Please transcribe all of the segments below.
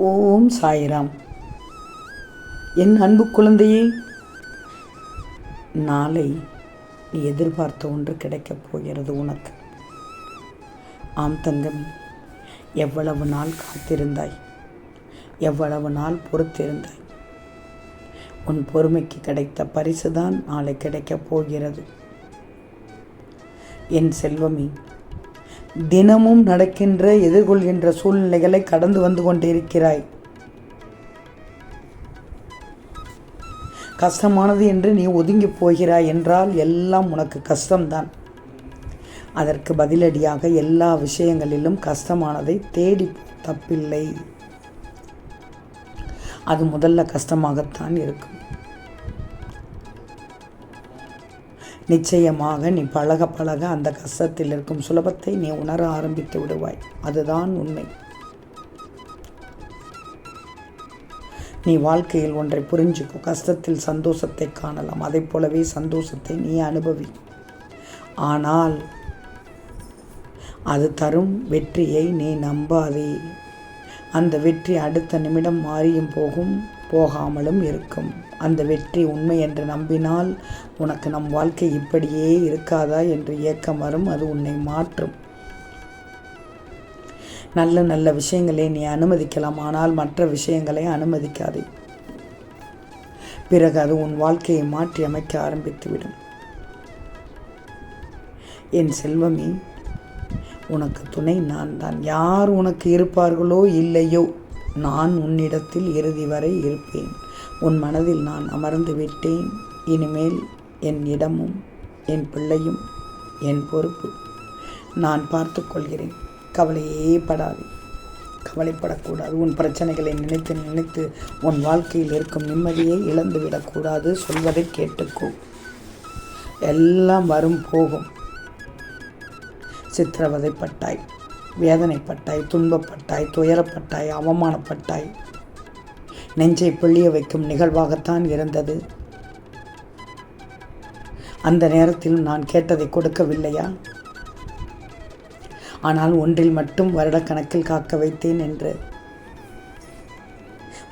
ஓம் சாய்ராம். என் அன்பு குழந்தையே நாளை நீ எதிர்பார்த்த ஒன்று கிடைக்கப் போகிறது உனக்கு. ஆம் தங்கம் எவ்வளவு நாள் காத்திருந்தாய்? எவ்வளவு நாள் பொறுத்திருந்தாய்? உன் பொறுமைக்கு கிடைத்த பரிசு தான் நாளை கிடைக்கப் போகிறது. என் செல்வமே தினமும் நடக்கின்ற எதிர்கொள்கின்ற சூழ்நிலைகளை கடந்து வந்து கொண்டிருக்கிறாய். கஷ்டமானது என்று நீ ஒதுங்கி போகிறாய் என்றால் எல்லாம் உனக்கு கஷ்டம்தான். அதற்கு பதிலடியாக எல்லா விஷயங்களிலும் கஷ்டமானதை தேடி தப்பில்லை. அது முதல்ல கஷ்டமாகத்தான் இருக்கும். நிச்சயமாக நீ பழக பழக அந்த கஷ்டத்தில் இருக்கும் சுலபத்தை நீ உணர ஆரம்பித்து விடுவாய். அதுதான் உண்மை. நீ வாழ்க்கையில் ஒன்றை புரிஞ்சுக்கோ. கஷ்டத்தில் சந்தோஷத்தை காணலாம். அதைப் போலவே சந்தோஷத்தை நீ அனுபவி. ஆனால் அது தரும் வெற்றியை நீ நம்பாதே. அந்த வெற்றி அடுத்த நிமிடம் மாறியும் போகும் போகாமலும் இருக்கும். அந்த வெற்றி உண்மை என்று நம்பினால் உனக்கு நம் வாழ்க்கை இப்படியே இருக்காதா என்று ஏக்கம் வரும் அது உன்னை மாற்றும். நல்ல நல்ல விஷயங்களை நீ அனுமதிக்கலாம் ஆனால் மற்ற விஷயங்களை அனுமதிக்காதே. பிறகு அது உன் வாழ்க்கையை மாற்றி அமைக்க ஆரம்பித்துவிடும். என் செல்வமே உனக்கு துணை நான் தான் யார் உனக்கு இருப்பார்களோ இல்லையோ நான் உன்னிடத்தில் இறுதி வரை இருப்பேன். உன் மனதில் நான் அமர்ந்து விட்டேன். இனிமேல் என் இடமும் என் பிள்ளையும் என் பொறுப்பு நான் பார்த்து கொள்கிறேன். கவலையே படாது. கவலைப்படக்கூடாது. உன் பிரச்சனைகளை நினைத்து நினைத்து உன் வாழ்க்கையில் இருக்கும் நிம்மதியை இழந்து விடக்கூடாது. சொல்வதை கேட்டுக்கோ. எல்லாம் வரும் போகும். சித்திரவதைப்பட்டாய் வேதனைப்பட்டாய் துன்பப்பட்டாய் துயரப்பட்டாய் அவமானப்பட்டாய். நெஞ்சை பிழிய வைக்கும் நிகழ்வாகத்தான் இருந்தது. அந்த நேரத்தில் நான் கேட்டதை கொடுக்கவில்லையா? ஆனால் ஒன்றில் மட்டும் வருடக்கணக்கில் காக்க வைத்தேன் என்று.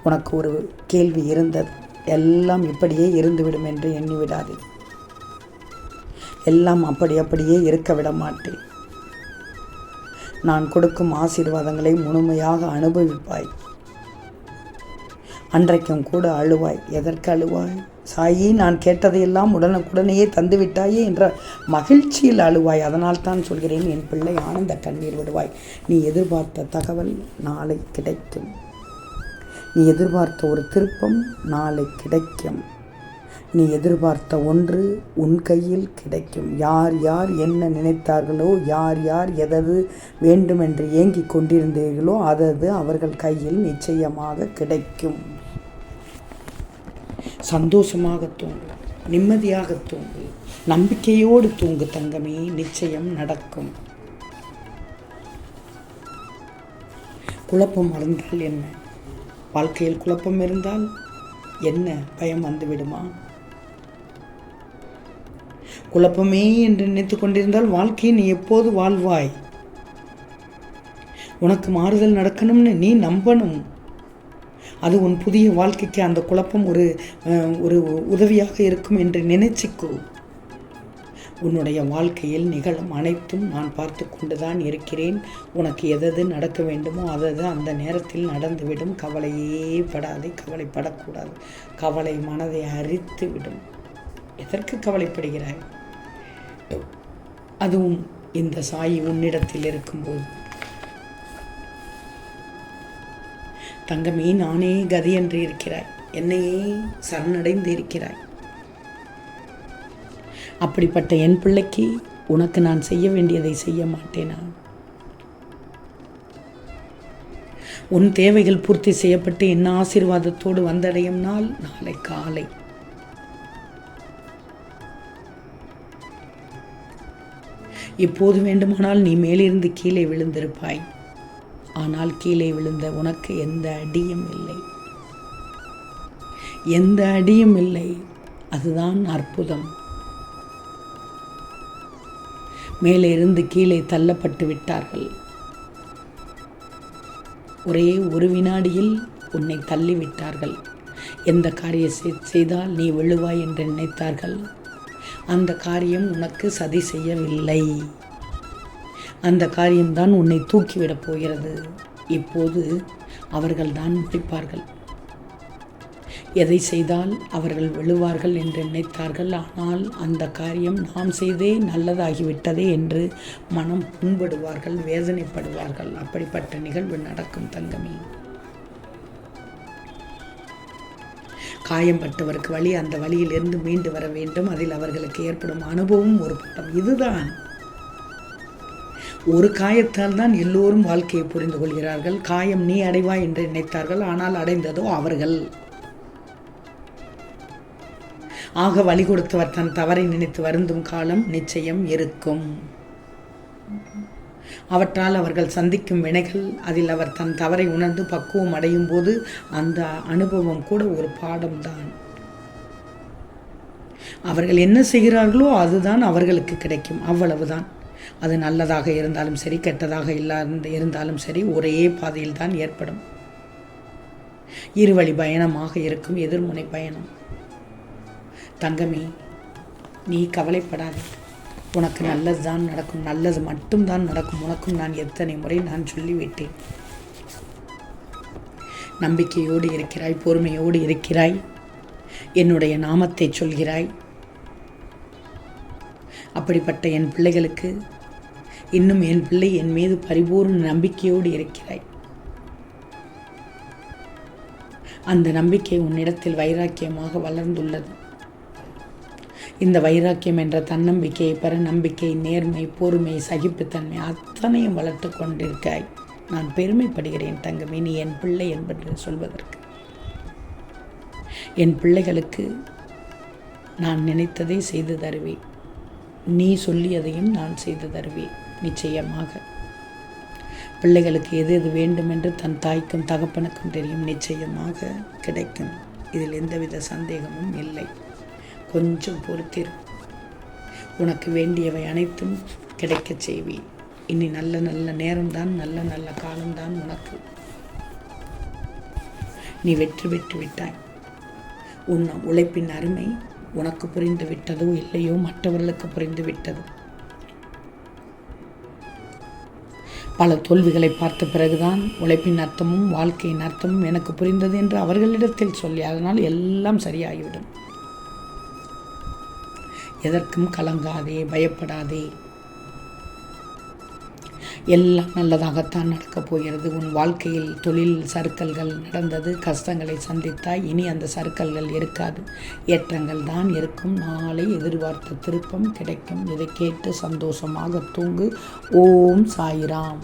உனக்கு ஒரு கேள்வி இருந்தது. எல்லாம் இப்படியே இருந்துவிடும் என்று எண்ணிவிடாதே. எல்லாம் அப்படி அப்படியே இருக்க விட மாட்டேன். நான் கொடுக்கும் ஆசீர்வாதங்களை முழுமையாக அனுபவிப்பாய். அன்றைக்கும் கூட அழுவாய். எதற்கு அழுவாய்? சாயி நான் கேட்டதையெல்லாம் உடனுக்குடனேயே தந்துவிட்டாயே என்ற மகிழ்ச்சியில் அழுவாய். அதனால் தான் சொல்கிறேன் என் பிள்ளை ஆனந்த கண்ணீர் விடுவாய். நீ எதிர்பார்த்த தகவல் நாளை கிடைக்கும். நீ எதிர்பார்த்த ஒரு திருப்பம் நாளை கிடைக்கும். நீ எதிர்பார்த்த ஒன்று உன் கையில் கிடைக்கும். யார் யார் என்ன நினைத்தார்களோ யார் யார் எதது வேண்டுமென்று ஏங்கிக் கொண்டிருந்தீர்களோ அதது அவர்கள் கையில் நிச்சயமாக கிடைக்கும். சந்தோஷமாக தூங்கு நிம்மதியாக தூங்கு நம்பிக்கையோடு தூங்கு தங்கமே நிச்சயம் நடக்கும். குழப்பம் இருந்தால் என்ன? வாழ்க்கையில் குழப்பம் இருந்தால் என்ன? பயம் வந்துவிடுமா? குழப்பமே என்று நினைத்து கொண்டிருந்தால் வாழ்க்கையை நீ எப்போது வாழ்வாய்? உனக்கு மாறுதல் நடக்கணும்னு நீ நம்பணும். அது உன் புதிய வாழ்க்கைக்கு அந்த குழப்பம் ஒரு ஒரு உதவியாக இருக்கும் என்று நினைச்சிக்கோ. உன்னுடைய வாழ்க்கையில் நிகழும் அனைத்தும் நான் பார்த்து கொண்டுதான் இருக்கிறேன். உனக்கு எதது நடக்க வேண்டுமோ அதது அந்த நேரத்தில் நடந்துவிடும். கவலையே படாதே கவலைப்படக்கூடாது. கவலை மனதை அரித்து விடும். எதற்கு கவலைப்படுகிறாய்? அதுவும் இந்த சாயி உன்னிடத்தில் இருக்கும்போது. தங்கமே நானே கதி என்று இருக்கிறாய். என்னையே சரணடைந்து இருக்கிறாய் அப்படிப்பட்ட என் பிள்ளைக்கு உனக்கு நான் செய்ய வேண்டியதை செய்ய மாட்டேனா? உன் தேவைகள் பூர்த்தி செய்யப்பட்டு என் ஆசீர்வாதத்தோடு வந்தடையும் நாள் நாளை காலை. இப்போது வேண்டுமானால் நீ மேலிருந்து கீழே விழுந்திருப்பாய். ஆனால் கீழே விழுந்த உனக்கு எந்த அடியும் இல்லை. எந்த அடியும் இல்லை. அதுதான் அற்புதம். மேலே இருந்து கீழே தள்ளப்பட்டு விட்டார்கள். ஒரே ஒரு வினாடியில் உன்னை தள்ளிவிட்டார்கள். எந்த காரியம் செய்தால் நீ விழுவாய் என்று நினைத்தார்கள். அந்த காரியம் உனக்கு சதி செய்யவில்லை. அந்த காரியம்தான் உன்னை தூக்கிவிடப் போகிறது. இப்போது அவர்கள்தான் முடிப்பார்கள். எதை செய்தால் அவர்கள் விழுவார்கள் என்று நினைத்தார்கள். ஆனால் அந்த காரியம் நாம் செய்தே நல்லதாகிவிட்டதே என்று மனம் புண்படுவார்கள் வேதனைப்படுவார்கள். அப்படிப்பட்ட நிகழ்வு நடக்கும் தங்கமே. காயம்பட்டவருக்கு வழி அந்த வழியிலிருந்து மீண்டு வர வேண்டும். அதில் அவர்களுக்கு ஏற்படும் அனுபவம் ஒரு பட்டம். இதுதான். ஒரு காயத்தால் தான் எல்லோரும் வாழ்க்கையை புரிந்து கொள்கிறார்கள். காயம் நீ அடைவாய் என்று நினைத்தார்கள் ஆனால் அடைந்ததோ அவர்கள். ஆக வழி கொடுத்தவர் தன் தவறை நினைத்து வருந்தும் காலம் நிச்சயம் இருக்கும். அவற்றால் அவர்கள் சந்திக்கும் வினைகள் அதில் அவர் தன் தவறை உணர்ந்து பக்குவம் அடையும் போது அந்த அனுபவம் கூட ஒரு பாடம்தான். அவர்கள் என்ன செய்கிறார்களோ அதுதான் அவர்களுக்கு கிடைக்கும் அவ்வளவுதான். அது நல்லதாக இருந்தாலும் சரி கெட்டதாக இல்லாத இருந்தாலும் சரி ஒரே பாதையில் தான் ஏற்படும். இருவழி பயணமாக இருக்கும் எதிர்முனை பயணம். தங்கமே நீ கவலைப்படாதே. உனக்கு நல்லது தான் நடக்கும் நல்லது மட்டும்தான் நடக்கும். உனக்கும் நான் எத்தனை முறை நான் சொல்லிவிட்டேன். நம்பிக்கையோடு இருக்கிறாய் பொறுமையோடு இருக்கிறாய். என்னுடைய நாமத்தை சொல்கிறாய். அப்படிப்பட்ட என் பிள்ளைகளுக்கு இன்னும் என் பிள்ளை என் மீது பரிபூர்ண நம்பிக்கையோடு இருக்கிறாய். அந்த நம்பிக்கை உன்னிடத்தில் வைராக்கியமாக வளர்ந்துள்ளது. இந்த வைராக்கியம் என்ற தன்னம்பிக்கையை பெற நம்பிக்கை நேர்மை பொறுமை சகிப்புத்தன்மை அத்தனையும் வளர்த்து கொண்டிருக்காய். நான் பெருமைப்படுகிறேன் தங்கமே நீ என் பிள்ளை என்பது சொல்வதற்கு. என் பிள்ளைகளுக்கு நான் நினைத்ததை செய்து தருவேன். நீ சொல்லியதையும் நான் செய்து தருவேன். நிச்சயமாக. பிள்ளைகளுக்கு எது எது வேண்டும் என்று தன் தாய்க்கும் தகப்பனுக்கும் தெரியும். நிச்சயமாக கிடைக்கும். இதில் எந்தவித சந்தேகமும் இல்லை. கொஞ்சம் பொறுத்திரு. உனக்கு வேண்டியவை அனைத்தும் கிடைக்கச் செய்வேன். இனி நல்ல நல்ல நேரம்தான் நல்ல நல்ல காலம்தான் உனக்கு. நீ வெற்றி பெற்று விட்டாய். உன் உழைப்பின் அருமை உனக்கு புரிந்து விட்டதோ இல்லையோ மற்றவர்களுக்கு புரிந்து விட்டது. பல தோல்விகளை பார்த்த பிறகுதான் உழைப்பின் அர்த்தமும் வாழ்க்கையின் அர்த்தமும் எனக்கு புரிந்தது என்று அவர்களிடத்தில் சொல்லி அதனால் எல்லாம் சரியாகிவிடும். எதற்கும் கலங்காதே பயப்படாதே. எல்லாம் நல்லதாகத்தான் நடக்கப் போகிறது. உன் வாழ்க்கையில் தொழில் சர்க்கல்கள் நடந்தது. கஷ்டங்களை சந்தித்தாய். இனி அந்த சர்க்கல்கள் இருக்காது. ஏற்றங்கள் தான் இருக்கும். நாளை எதிர்பார்த்த திருப்பம் கிடைக்கும். இதை கேட்டு சந்தோஷமாக தூங்கு. ஓம் சாயிராம்.